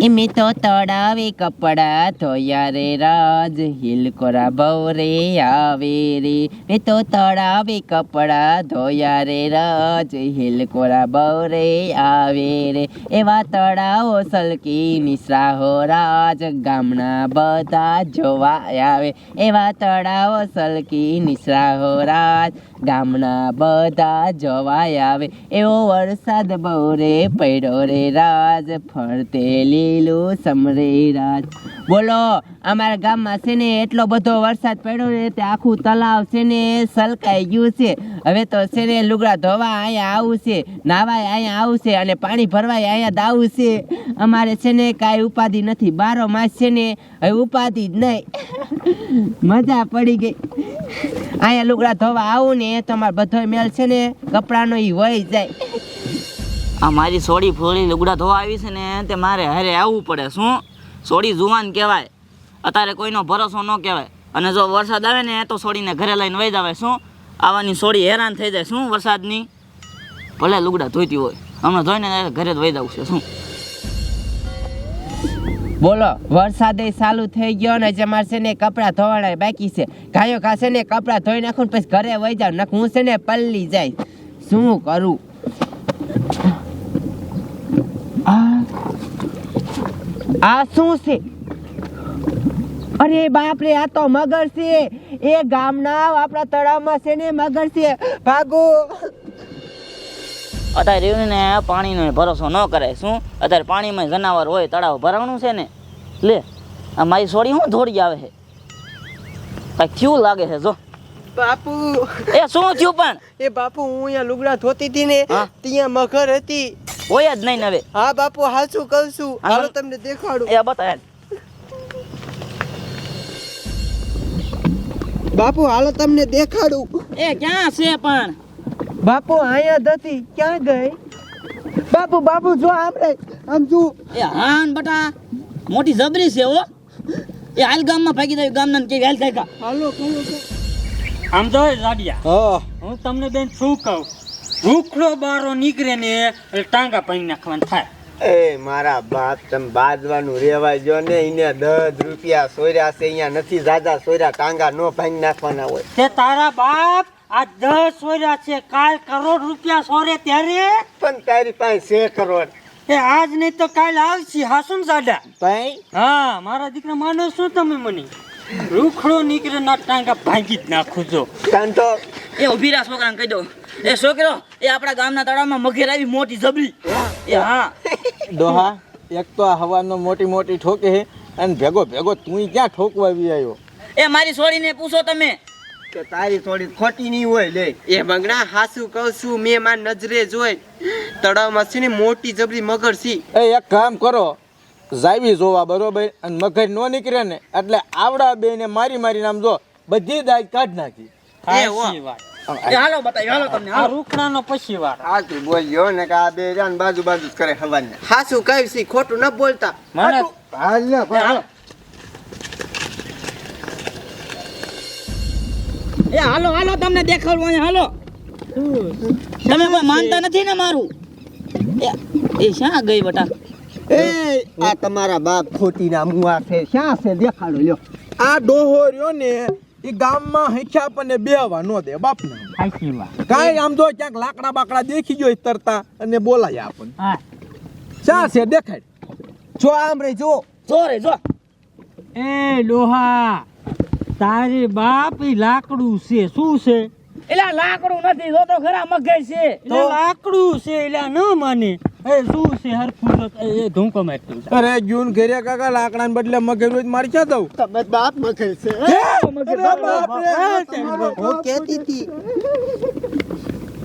એમે તો તળાવે કપડા ધોયા રે રાજ હિલકોરા ભવરે આવે રે મે તો તળાવે કપડા ધોયા રે રાજ હિલકોરા ભવરે આવે રે એવા તળાવો સલકી નિસરાહો રાજ ગામના બધા જોવા આવે એવા તળાવો સલકી નિસરાહો રાજ ગામના બધા જોવા આવે. એવો વરસાદ બહુ રે પડ્યો રે રાજ, ફરતે લીલું સમરે રાજ. બોલો, અમારા ગામમાં છે ને એટલો બધો વરસાદ પડ્યો ને તે આખું તલાવ છે ને સલકાઈ ગયું છે. હવે તો છે ને લુગડા ધોવા અહીંયા આવું છે, નાવાય અહીંયા આવું અને પાણી ભરવાય અહીંયા દાવું અમારે છે ને કાંઈ ઉપાધિ નથી. બારો માસ છે ને હવે ઉપાધિ જ નહીં. મજા પડી ગઈ. અહીંયા લુગડા ધોવા આવું ને તો અમારે બધો મેલ છે ને, કપડાનો ઈ વહી જાય. આ મારી સોડી ફોડી લુગડા ધોવા આવી છે ને, તે મારે હારે આવવું પડે, શું? સોડી જુવાન કહેવાય. અત્યારે કોઈનો ભરોસો ન કહેવાય. અને જો વરસાદ આવે ને, તો સોડીને ઘરે લઈને વહી જવાય, શું? આવવાની સોડી હેરાન થઈ જાય, શું વરસાદની? ભલે લુગડા ધોઈતી હોય. હમણાં ધોઈને ઘરે જ વહી જવું છે, શું? બોલો, વરસાદે ચાલુ થઈ ગયો ને જે મારે છે ને કપડાં ધોવાના બાકી છે. ગાયો ખાશે ને કપડાં ધોઈ નાખું પછી ઘરે વહી જાવ નાખ હું છે ને પલ્લી જાય? શું કરું? આ આ શું છે? અરે બાપ રે આ તો મગર છે. એ ગામના, આપણા તળાવમાં છે ને મગર છે? ભાગો. અત્યારે રહ્યું ને પાણીનો ભરોસો ન કરાય. શું? અત્યારે પાણીમાં જનાવર હોય તળાવ ભરાવણું છે ને. લે આ મારી સોડી શું ધોડી આવે છે? કાંઈક થયું લાગે છે જો. બાપુ. એ શું થયું પણ? એ બાપુ હું અહીંયા લુગડા ધોતી હતી ને ત્યાં મગર હતી. હોય જ નહીં નવે હવે. હા બાપુ હાચું કહું છું? હાલો તમને દેખાડું. એ બતાય. બાપુ હાલો તમને દેખાડું. એ ક્યાં છે પણ? બાપુ અહીંયા જ ક્યાં ગઈ? બાપુ બાપુ જો આમ રે આમ જો. એ હાન બટા મોટી જબરી છે હો. એ હાલ ગામમાં ભાગી જાય ગામના કે હાલ થાય હાલો આમ જો જાડિયા હા. હું તમને બેન શું કહું? રૂખડો બારો નીકળે ને એટલે ટાંગા પાણી નાખવાનું થાય. એ મારા બાપ તમે બાજવાનું રેવા જો ને એને દસ રૂપિયા સોર્યા છે અહીંયા નથી જાજા સોર્યા ટાંગા નો ભાંગી નાખવાના હોય. તે તારા બાપ આ દસ સોર્યા છે. કાલ કરોડ રૂપિયા સોરે ત્યારે? પણ તારી પાસે છે કરોડ. એ આજ નહીં તો કાલ આવશે હાસુન સાડા. ભાઈ? હા મારા દીકરા માનો શું તમે મને? રૂખડો નીકળે ના ટાંગા ભાંગી જ નાખું છો. કાન તો એ ઉભીરા રહ્યા છોકરાને કહી દો એ છોકરો એ આપણા ગામના તળાવમાં મગેર આવી મોટી જબરી. એ હા. ડોહા એક તો આ હવાનો મોટી મોટી ઠોકે છે અને ભેગો ભેગો તું ક્યાં ઠોકવા આવી આવ્યો? એ મારી છોડીને પૂછો તમે. તો તારી થોડી ખોટી નહીં હોય લે. એ બંગડા હાસુ કહું છું મેં મારી નજરે જોઈ તળાવમાં છે ને મોટી જબરી મગર છે. એ એક કામ કરો. જાવી જોવા બરોબર અને મગર નો નીકળે ને એટલે આવડા બે ને મારી મારી નામ જો બધી દાજ કાઢ નાખી. સાચી વાત. એ હાલો બતાવી હાલો તમને આ રૂખડાનો પછી વાર. આ તું બોલ્યો ને કે આ બે જાન બાજુ બાજુ જ કરે હવાને. હાસું કહ્યું છે ખોટું ન બોલતા. મને હાલ ને હાલો. એ હાલો હાલો તમને દેખાડું અહીંયા હાલો. તમે કોઈ માનતા નથી ને મારું? એ શા ગઈ બટા? એ આ તમારા બાપ ખોટી ના મુવા છે શા છે? દેખાડો લ્યો. આ ડોહો રહ્યો ને એ ગામમાં હેઠા આપણને બેહવા ન દે બાપને. સાચી વાત કાંઈ આમ જો ક્યાંક લાકડા બાકડા દેખી જોઈ તરતા અને બોલાય આપણને. હા. શા છે? દેખાય જો આમ રે જો. જો રે જો. એ લોહા તારી બાપ લાકડું છે. શું છે? એલા લાકડું નથી જો તો ખરા મગજ છે. તો લાકડું છે એટલે ન માને. એ શું છે હરખું એ ધૂંકો મારતું અરે જૂન ઘેરે કાકા લાકડા બદલે મગર રોજ મારી ક્યાં દઉં તમે બાપ મગર છે હું કેતી હતી.